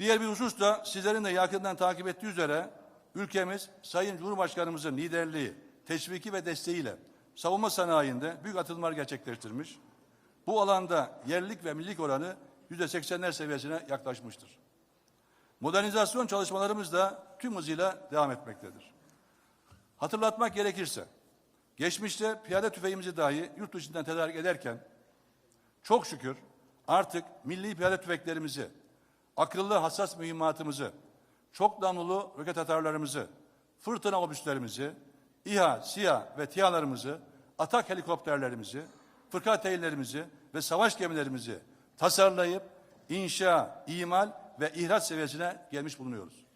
Diğer bir husus da sizlerin de yakından takip ettiği üzere ülkemiz Sayın Cumhurbaşkanımızın liderliği, teşviki ve desteğiyle savunma sanayinde büyük atılımlar gerçekleştirmiş. Bu alanda yerlilik ve millilik oranı yüzde seksenler seviyesine yaklaşmıştır. Modernizasyon çalışmalarımız da tüm hızıyla devam etmektedir. Hatırlatmak gerekirse, geçmişte piyade tüfeğimizi dahi yurt dışından tedarik ederken, çok şükür artık milli piyade tüfeklerimizi, akıllı hassas mühimmatımızı, çok namlulu roket atarlarımızı, fırtına obüslerimizi, İHA, SİHA ve TİHA'larımızı, atak helikopterlerimizi, fırkateylerimizi ve savaş gemilerimizi tasarlayıp inşa, imal ve ihraç seviyesine gelmiş bulunuyoruz.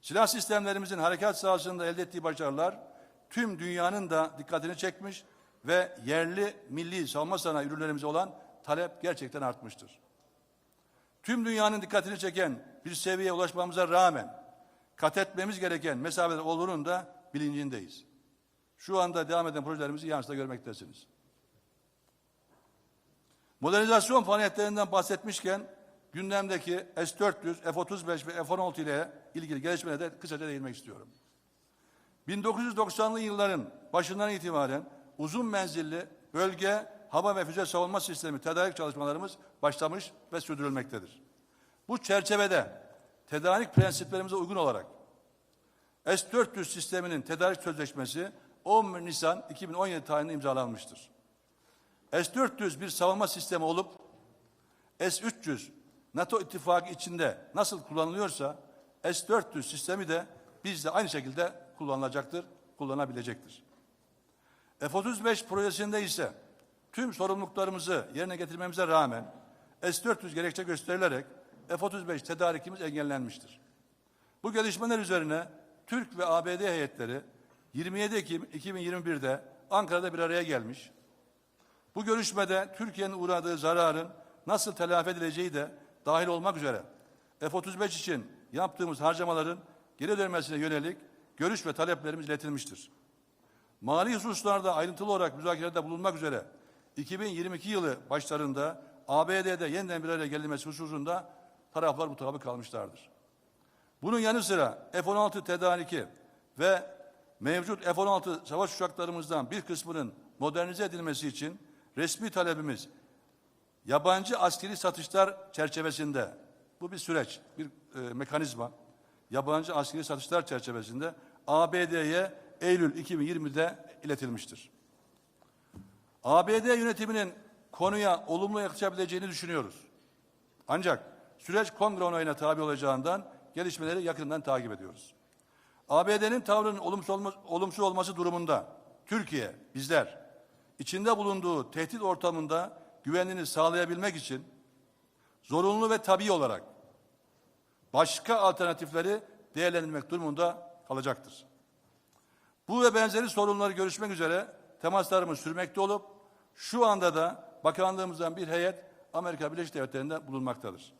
Silah sistemlerimizin harekat sahasında elde ettiği başarılar tüm dünyanın da dikkatini çekmiş ve yerli milli savunma sanayi ürünlerimize olan talep gerçekten artmıştır. Tüm dünyanın dikkatini çeken bir seviyeye ulaşmamıza rağmen kat etmemiz gereken mesafeler olduğunun da bilincindeyiz. Şu anda devam eden projelerimizi yansıda görmektesiniz. Modernizasyon faaliyetlerinden bahsetmişken gündemdeki S-400, F-35 ve F-16 ile ilgili gelişmelere de kısaca değinmek istiyorum. 1990'lı yılların başından itibaren uzun menzilli bölge, hava ve füze savunma sistemi tedarik çalışmalarımız başlamış ve sürdürülmektedir. Bu çerçevede tedarik prensiplerimize uygun olarak S-400 sisteminin tedarik sözleşmesi 10 Nisan 2017 tarihinde imzalanmıştır. S-400 bir savunma sistemi olup S-300 NATO ittifakı içinde nasıl kullanılıyorsa S-400 sistemi de bizde aynı şekilde kullanılacaktır, kullanabilecektir. F-35 projesinde ise tüm sorumluluklarımızı yerine getirmemize rağmen S-400 gerekçe gösterilerek F-35 tedarikimiz engellenmiştir. Bu gelişmeler üzerine Türk ve ABD heyetleri 27 Ekim 2021'de Ankara'da bir araya gelmiş. Bu görüşmede Türkiye'nin uğradığı zararın nasıl telafi edileceği de dahil olmak üzere F-35 için yaptığımız harcamaların geri dönmesine yönelik görüş ve taleplerimiz iletilmiştir. Mali hususlarda ayrıntılı olarak müzakerede bulunmak üzere 2022 yılı başlarında ABD'de yeniden bir araya gelinmesi hususunda taraflar mutabık kalmışlardır. Bunun yanı sıra F-16 tedariki ve mevcut F-16 savaş uçaklarımızdan bir kısmının modernize edilmesi için resmi talebimiz yabancı askeri satışlar çerçevesinde bu bir süreç, bir e, mekanizma. Yabancı askeri satışlar çerçevesinde ABD'ye Eylül 2020'de iletilmiştir. ABD yönetiminin konuya olumlu yaklaşabileceğini düşünüyoruz. Ancak süreç kongre onayına tabi olacağından gelişmeleri yakından takip ediyoruz. ABD'nin tavrının olumsuz, olma, olumsuz olması durumunda Türkiye, bizler içinde bulunduğu tehdit ortamında güvenliğini sağlayabilmek için zorunlu ve tabii olarak başka alternatifleri değerlendirmek durumunda kalacaktır. Bu ve benzeri sorunları görüşmek üzere temaslarımız sürmekte olup şu anda da bakanlığımızdan bir heyet Amerika Birleşik Devletleri'nde bulunmaktadır.